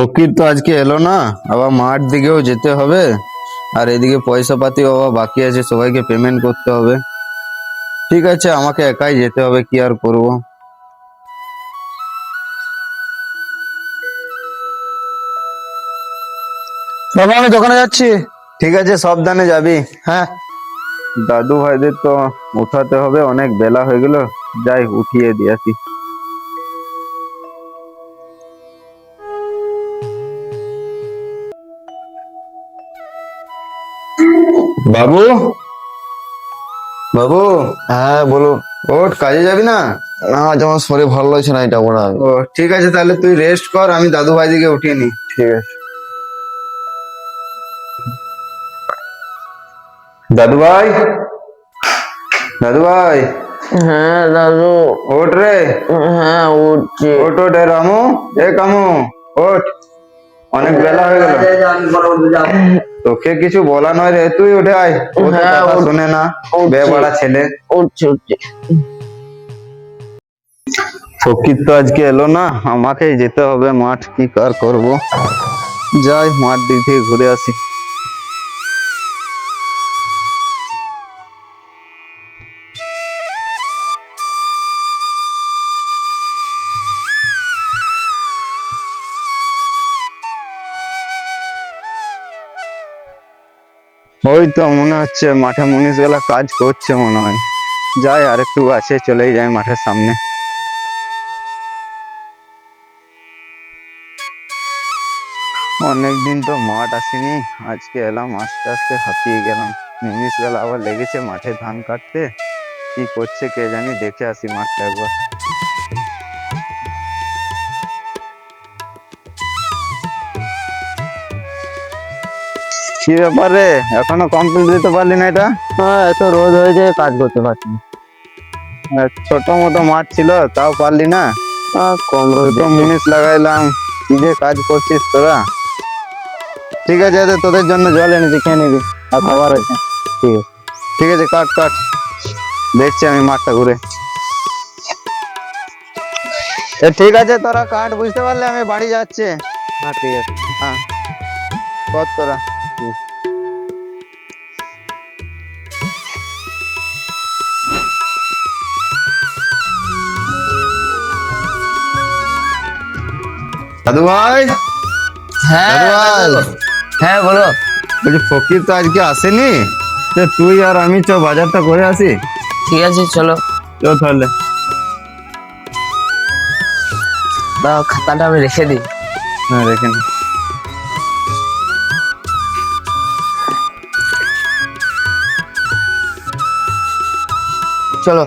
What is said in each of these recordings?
ফকির তো আজকে এলো না আবার মাঠ দিকেও যেতে হবে। আর এদিকে পয়সা পাতি আবার বাকি আছে সবাইকে পেমেন্ট করতে হবে। ঠিক আছে আমাকে একাই যেতে হবে কি আর করব? বাবা আমি দোকানে যাচ্ছি। ঠিক আছে সাবধানে যাবি। হ্যাঁ। দাদু ভাইদের তো উঠাতে হবে অনেক বেলা হয়ে গেল। যাই উঠিয়ে দিয়েছি বাবু? বাবু? হ্যাঁ বলুন। ওঠ কাজে যাবি না? না আজ আমার শরীর ভালো লাগছে না এটা ওরা ও ঠিক আছে তাহলে তুই রেস্ট কর আমি দাদু ভাইদিকে উঠিয়ে নি ঠিক আছে। দাদু ভাই দাদু ভাই হ্যাঁ দাদু। ওঠ রে। হ্যাঁ উঠছি। ওঠ ওঠ রামু। এ কামু ওঠ। অনেক বেলা হয়ে গেল। তোকে কিছু বলা নয় রে তুই উঠে আয়। ও তো হ্যাঁ, কথা শুনে না উঠছি। বেবাড়া ছেলে। উঠছে উঠছে। ফকির তো আজকে এলো না আমাকেই যেতে হবে মাঠ কি কার করব? যাই মাঠ দিয়ে ঘুরে আসি। ওই তো মনে হচ্ছে মাঠে মুনিশগুলা কাজ করছে মনে হয়। যাই আর একটু আছে চলেই যাই মাঠের সামনে। অনেকদিন তো মাঠ আসেনি, আজকে এলাম, আস্তে আস্তে হাঁপিয়ে গেলাম। মুনিশগুলা আবার লেগেছে মাঠে ধান কাটতে। কি করছে কে জানি, দেখে আসি মাঠটা একবার। কি ব্যাপার এখনও কমপ্লিট দিতে পারলি না এটা? হ্যাঁ এত রোদ হয়েছে কাজ করতে পারছি আর ছোট মতো মাঠ ছিল তাও পারলি না? আহ, কম রোদ মুনিশ লাগাইলাম কি যে কাজ করছিস তোরা? ঠিক আছে এতে তোদের জন্য জল এনেছি খেয়ে নিবি। আর খাবার আছে। ঠিক আছে। ঠিক আছে কাট কাট। দেখছি আমি মাঠটা ঘুরে। ঠিক আছে তোরা কাট বুঝতে পারলে আমি বাড়ি যাচ্ছি। হ্যাঁ ঠিক আছে। হ্যাঁ কত তোরা। দাদু ভাই? হ্যাঁ হ্যাঁ বলো। বলছি ফকির তো আজকে আসেনি? তো তুই আর আমি চ বাজারটা করে আসি। ঠিক আছে চলো। চ তাহলে। দাও খাতাটা আমি রেখে দিই। হ্যাঁ রেখে নে। চলো।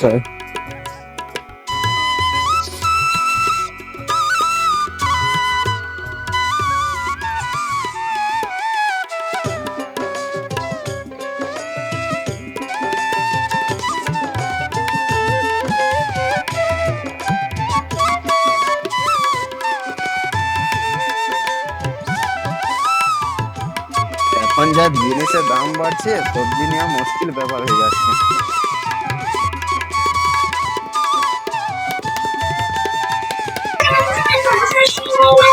এখন যা জিনিসের দাম বাড়ছে সবজি নেওয়া মুশকিল ব্যাপার হয়ে যাচ্ছে।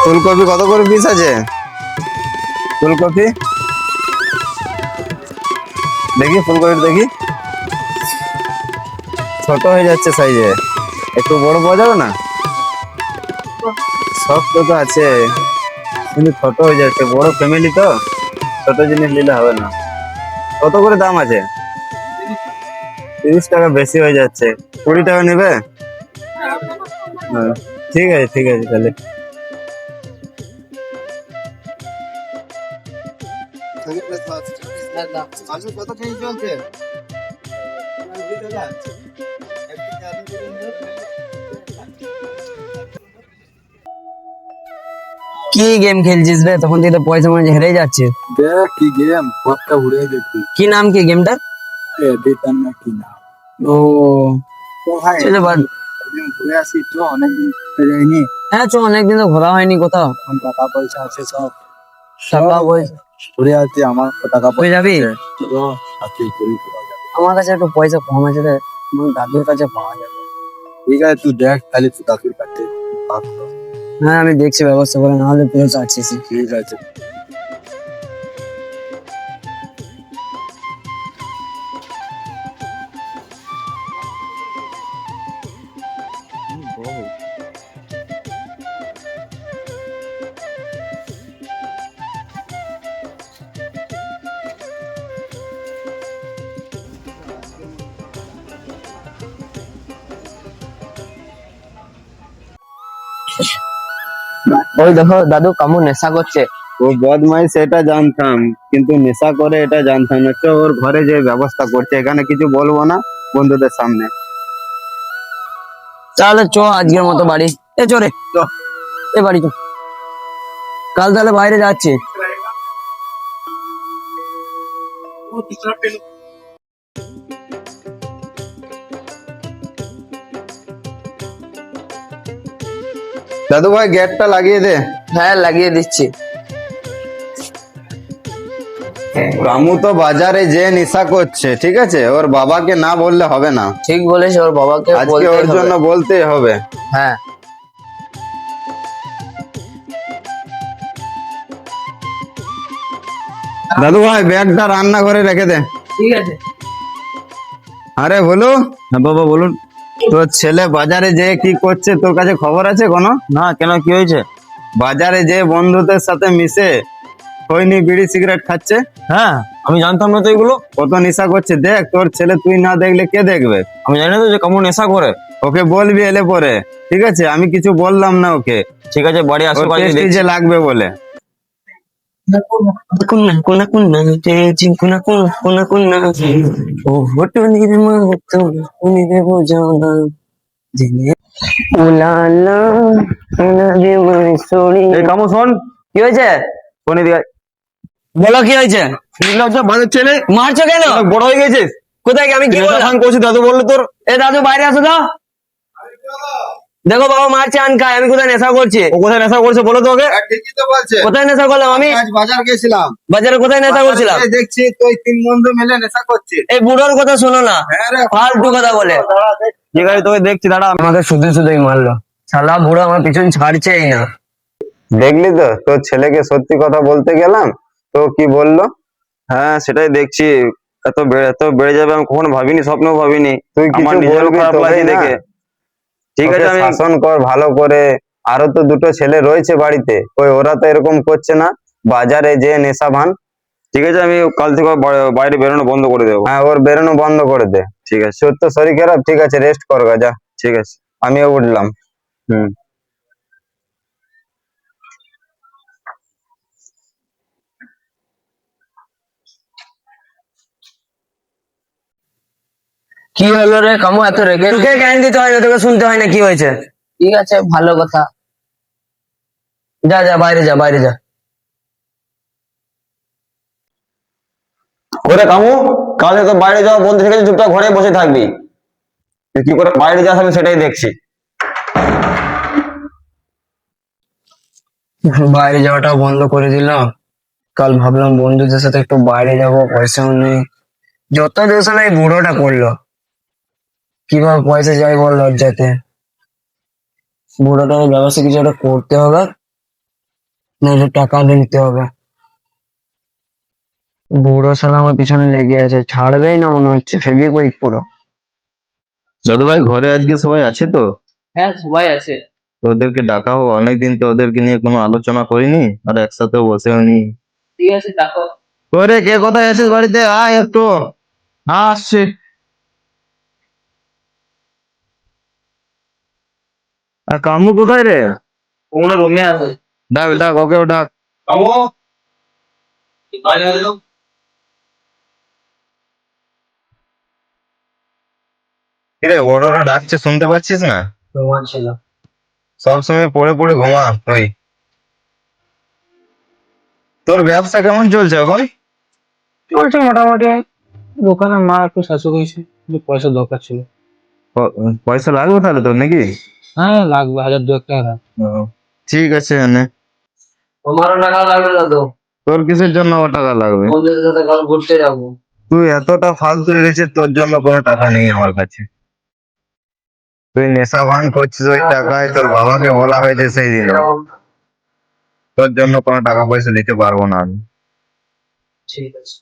ফুলকপি কত করে পিস আছে? ফুলকপি? দেখি ফুলকপি দেখি। ছোট হয়ে যাচ্ছে সাইজে একটু বড় পাওয়া যাবে না? সব তো আছে। কিন্তু ছোট হয়ে যাচ্ছে। বড় ফ্যামিলি তো। ছোট জিনিস নিলে হবে না। কত করে দাম আছে? তিরিশ টাকা বেশি হয়ে যাচ্ছে। কুড়ি টাকা নেবে? ঠিক আছে ঠিক আছে তাহলে। চলছে কি গেম খেলছিস রে তখন থেকে তো পয়সা মনে হেরে যাচ্ছে। দেখ কি গেম পথটা উড়ে দেখি। কি নাম কি গেমটা এডিটার না কি না ও। ভাই চলো বাদ। ঘুরে আসি তো অনেকদিন যাইনি। হ্যাঁ চো অনেকদিন তো ঘোরা হয়নি কোথাও। টাকা পয়সা আছে সব। টাকা পয়সা। ঘুরে আসি আমার টাকা হয়ে যাবি? আমার কাছে একটু পয়সা কম আছে রে। দাদুর কাছে পাওয়া যাবে। ঠিক আছে তুই দেখ তাহলে তুই দাদুর কাছে। হ্যাঁ আমি দেখছি ব্যবস্থা করে নাহলে পুরো চাচ্ছিস ঠিক আছে। ওই দেখো দাদু কামু নেশা করছে? ও বদমাই সেটা জানতাম কিন্তু নেশা করে এটা জানতাম না। তো ওর ঘরে যে ব্যবস্থা করছে এখানে কিছু বলব না বন্ধুদের সামনে। তাহলে চ আজকের মতো বাড়ি। এ চরে চ। এ বাড়ি চ। কাল তাহলে বাইরে যাচ্ছি। দাদু ভাই গেটটা লাগিয়ে দে। হ্যাঁ লাগিয়ে দিচ্ছি। রামু তো বাজারে যে নেশা করছে ঠিক আছে? ওর বাবাকে না বললে হবে না। ঠিক বলেছ ওর বাবাকে আজকে ওর জন্য বলতেই হবে। হ্যাঁ। দাদু ভাই ব্যাগটা রান্নাঘরে রেখে দে। ঠিক আছে। আরে বলো। হ্যাঁ বাবা বলুন। তোর ছেলে বাজারে যে কি করছে? তোর কাছে খবর আছে কোনো? না কেন? কি হয়েছে? বাজারে যে বন্ধুদের সাথে মিশে খৈনি বিড়ি সিগারেট খাচ্ছে? হ্যাঁ আমি জানতাম না তো এগুলো। কত নেশা করছে? দেখ তোর ছেলে তুই না দেখলে কে দেখবে? আমি জানি না তো যে কেমন নেশা করে। ওকে বলবি এলে পরে ঠিক আছে? আমি কিছু বললাম না ওকে। ঠিক আছে বাড়ি আসো। যে লাগবে বলে। নির্মা জেনে উলালা এই কামু শোন কি হয়েছে বলো কি হয়েছে ছেলে মারছো কেন বড় হয়ে গেছিস কোথায় আমি কি বললাম দাদু বলল তোর এ দাদু বাইরে আসো তো দেখো বাবা মারছে আন খায় আমি কোথায় নেশা করছি? ও কোথায় নেশা করছে বলো তো ওকে। ঠিকই তো বলছে। কোথায় নেশা করলাম আমি? আজ বাজার গেছিলাম। বাজারে কোথায় নেশা করছিলাম? দেখছি তুই তিন বন্ধু মিলে নেশা করছিস এই বুড়োর কথা শোনো না। হ্যাঁ ফালতু কথা বলে। ঠিক আছে তোকে দেখছি দাঁড়া। আমাকে শুধু শুধুই মারলো। শালা বুড়ো আমার পিছন ছাড়ছেই না। দেখলি তো তোর ছেলেকে সত্যি কথা বলতে গেলাম তো কি বলল? হ্যাঁ সেটাই দেখছি। এত বেড়ে এত বেড়ে যাবে আমি কখনো ভাবিনি স্বপ্নেও ভাবিনি। তুই আমার নিজেরও খারাপ না। দেখে। ঠিক আছে আমি শাসন কর ভালো করে। আরও তো দুটো ছেলে রয়েছে বাড়িতে। ওই ওরা তো এরকম করছে না। বাজারে যে নেশা ভান। ঠিক আছে আমি কাল থেকে বাইরে বেরোনো বন্ধ করে দেবো। হ্যাঁ ওর বেরোনো বন্ধ করে দে। ঠিক আছে। তোর তো শরীর খারাপ ঠিক আছে রেস্ট কর গা যা। ঠিক আছে। আমিও উঠলাম। হুম। কি হলো রে? কামু এত রেগে তোকে জ্ঞান দিতে হয় না তোকে শুনতে হয় না কি হয়েছে? ঠিক আছে ভালো কথা। যা যা বাইরে যা বাইরে যা। ওরে কামু কালে তো বাইরে যাওয়া বলতে ঠিক আছে চুপচাপ ঘরে বসে থাকবি। তুই কি করে বাইরে যাস আমি সেটাই দেখছি। বাইরে যাওয়াটাও বন্ধ করে দিলাম। কাল ভাবলাম বন্ধুদের সাথে একটু বাইরে যাব পয়সাও নেই। যত দেশ বুড়োটা করল। কীভাবে পয়সা যাই বল লজ্জাতে? বুড়োটার ব্যবস্থা কিছু একটা করতে হবে নাহলে টাকা নিতে হবে। বুড়ো শালা আমার পিছনে লেগে আছে ছাড়বেই না মনে হচ্ছে ফেবিক ফেবিকুইক পুরো। দাদু ভাই ঘরে আজকে সবাই আছে তো? হ্যাঁ সবাই আছে। ওদেরকে ডাকা হোক অনেকদিন তো ওদেরকে নিয়ে কোনো আলোচনা করিনি আর একসাথে বসেও নি। ঠিক আছে ডাকো। ওরে কে কোথায় আছিস বাড়িতে? আয় একটু। হ্যাঁ আসছি। আর কামু কোথায় রে? ওগুলো রুমে আছে। ডাক ডাক ওকেও ডাক। কামু। কিরে ওরা ডাকছে শুনতে পাচ্ছিস না? রুমান সবসময় পড়ে পড়ে ঘুমা তুই। তোর ব্যবসা কেমন চলছে এখন? চলছে মোটামুটি। দোকানে মা একটু শাসক হয়েছে। পয়সা দরকার ছিল। পয়সা লাগবে তাহলে তোর নাকি? হ্যাঁ লাগবে হাজার দু টাকা। ঠিক আছে নে তোমারও টাকা লাগবে দাদু তোর কিসের জন্য ও টাকা লাগবে? বন্ধুদের সাথে কাল ঘুরতে যাব। তুই এতটা ফালতু হয়ে তোর জন্য কোনো টাকা নেই আমার কাছে। তুই নেশা ভান করছিস ওই টাকায় তোর বাবাকে বলা হয়েছে সেই দিন তোর জন্য কোনো টাকা পয়সা দিতে পারব না আমি। ঠিক আছে।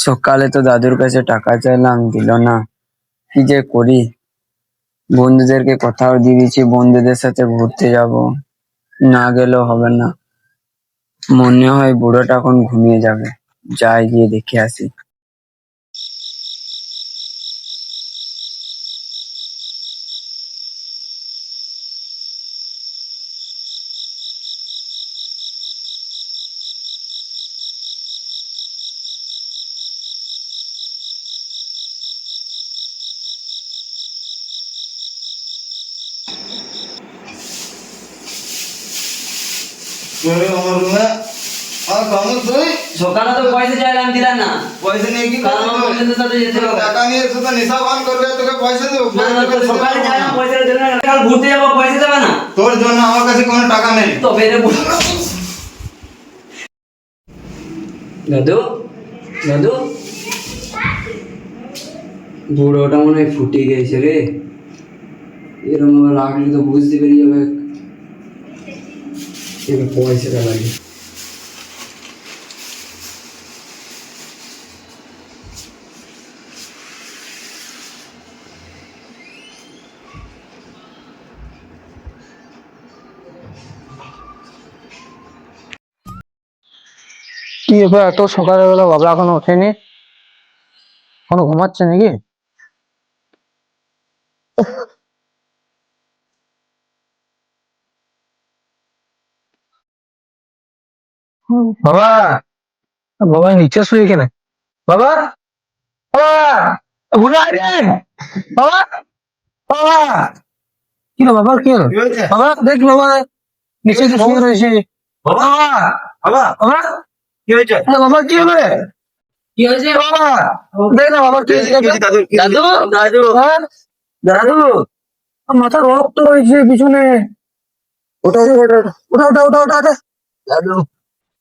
সকালে তো দাদুর কাছে টাকা চাইলাম, দিল না। কি যে করি? বন্ধুদেরকে কথাও দিয়ে দিয়েছি, বন্ধুদের সাথে ঘুরতে যাব। না গেলেও হবে না। মনে হয় বুড়োটা এখন ঘুমিয়ে যাবে। যাই গিয়ে দেখে আসি। সকালে তো পয়সা চাইলাম দিলাম না। পয়সা নিয়ে কি সাথে যেতে হবে। টাকা নিয়ে শুধু নেশা ভান করবে তোকে পয়সা দেবো না না তো সকালে চাইলাম পয়সা দেবে না। কাল ঘুরতে যাব পয়সা দেবে না। তোর জন্য আমার কাছে কোনো টাকা নেই। তো বেরে দাদু দাদু। বুড়োটা মনে হয় ফুটে গেছে রে। এরকম রাখলে তো বুঝতে পেরিয়ে যাবে। এবার পয়সাটা লাগে। কি ব্যাপার? এত সকালবেলা বাবা এখনও ওঠেনি? এখনও ঘুমাচ্ছে নাকি? বাবা বাবা নিচে শুয়ে কেন বাবা বাবা রে। বাবা বাবা। কি হলো বাবা কি হলো? বাবা দেখ বাবা নিচে তো শুয়ে রয়েছে। বাবা বাবা। বাবা কি হয়েছে? বাবা কি হলো রে? কি হয়েছে? বাবা দেখ না বাবা কি হয়েছে? দাদু দাদু দাদু। দাদু মাথা রক্ত হয়েছে পিছনে। ওটা ওটা ওটা ওটা ওটা ওটা। ওটা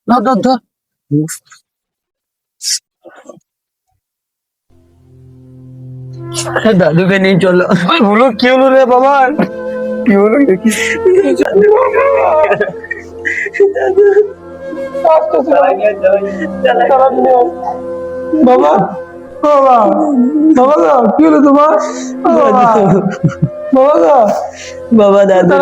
দাদু না দাদু দাদুকে নিয়ে চলো বলো কি হলো রে বাবা কি হলো দেখি দাদু দাদু বাবা বাবা বাবা গো কি হলো তোমার বাবা বাবা গো বাবা দাদু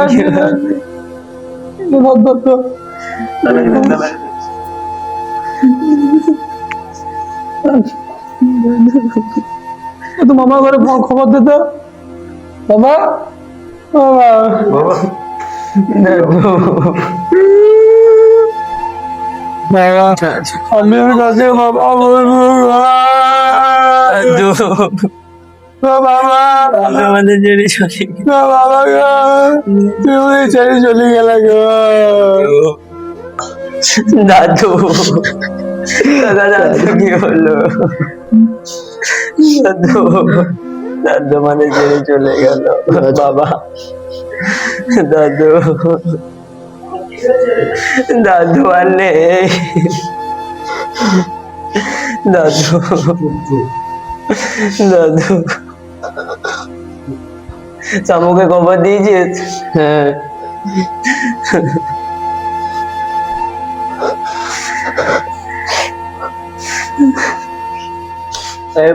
তো মামা ঘরে খবর দে তো বাবা বাবা বাবা বাবা আমি কাছে বাবা বলব। বাবা আমাদের ছেড়ে চলে বাবা তুমি ছেড়ে চলে গেলে গো। দাদু। দাদা, দাদু, কি হলো? দাদু দাদু মানে ছেড়ে চলে গেল। বাবা। দাদু। দাদু আর নেই। দাদু। দাদু। চামুকে খবর দিয়েছিস? হ্যাঁ।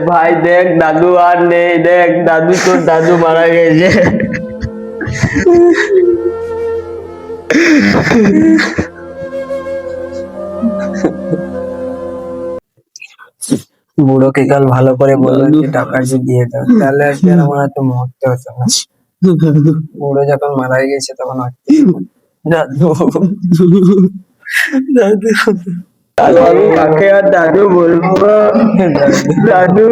ভাই দেখ দাদু আর নেই দেখ দাদু তোর দাদু মারা গেছে। বুড়োকে কাল ভালো করে বলল যে টাকা যে দিয়ে দাও তাহলে আজকে আর আমার এত মুহূর্ত হতো না। বুড়ো যখন মারা গেছে তখন আর কি দাদু। দাদু। আমি কাকে আর দাদু বলব দাদু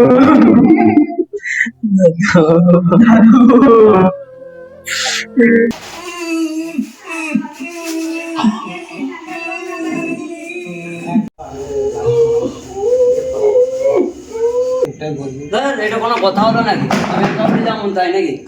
কোনো কথা হলো নাকি? আমি যেমন তাই নাকি?